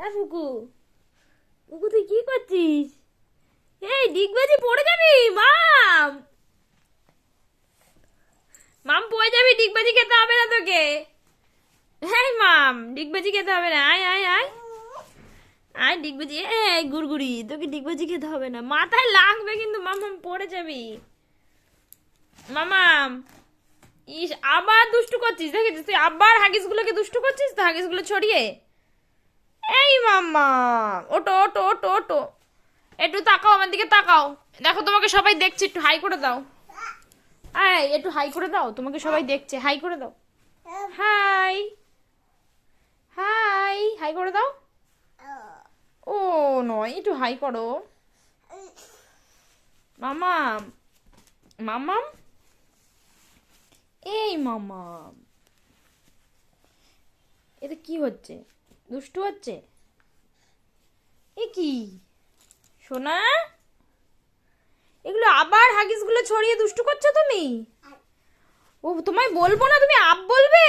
হ্যাঁ ফুকু ফুকু তুই কি করছিস? এই ডিগবাজি পড়ে যাবি, মাম। মাম পড়ে যাবি, ডিগবাজি খেতে হবে না তোকে। হ্যাঁ মাম, ডিগবাজি খেতে হবে না, আয় আয় আয়। আয় ডিগবাজি, এই গুড়গুড়ি, তোকে ডিগবাজি খেতে হবে না। মাথায় লাগবে কিন্তু মামাম পড়ে যাবি। মামাম ইস, আবার দুষ্টু করছিস, দেখেছিস? তুই আবার হাগিসগুলোকে দুষ্টু করছিস? তো হাগিসগুলো ছড়িয়ে? এই মাম্মা ওটো ওটো ওটো ওটো একটু তাকাও, আমার দিকে তাকাও। দেখো, তোমাকে সবাই দেখছে, একটু হাই করে দাও। এই, একটু হাই করে দাও, তোমাকে সবাই দেখছে, হাই করে দাও। হাই হাই হাই করে দাও। ও, নয়, একটু হাই করো। মামাম মামাম। এই, মামাম। এটা কি হচ্ছে? দুষ্টু হচ্ছে? এ কি? সোনা? এগুলো আবার হাগিসগুলো ছড়িয়ে দুষ্টু করছ তুমি? ও তোমায় বলব না তুমি আপ বলবে?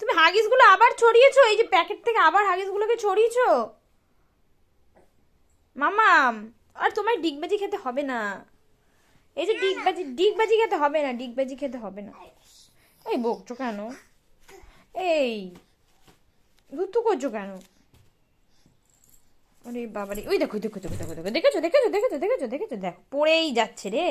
তুমি হাগিসগুলো আবার ছড়িয়েছো এই যে প্যাকেট থেকে আবার হাগিসগুলোকে ছড়িয়েছো? মামাম আর তোমায় ডিগবাজি খেতে হবে না। এই যে ডিগবাজি ডিগবাজি খেতে হবে না ডিগবাজি খেতে হবে না। এই বকছো কেন? এই গুত্তু করছ কেন? আরে বাবারে, ওই দেখো দেখো দেখো দেখো দেখো, দেখেছ দেখেছ দেখেছ দেখেছ দেখেছ, দেখো, পড়েই যাচ্ছে রে।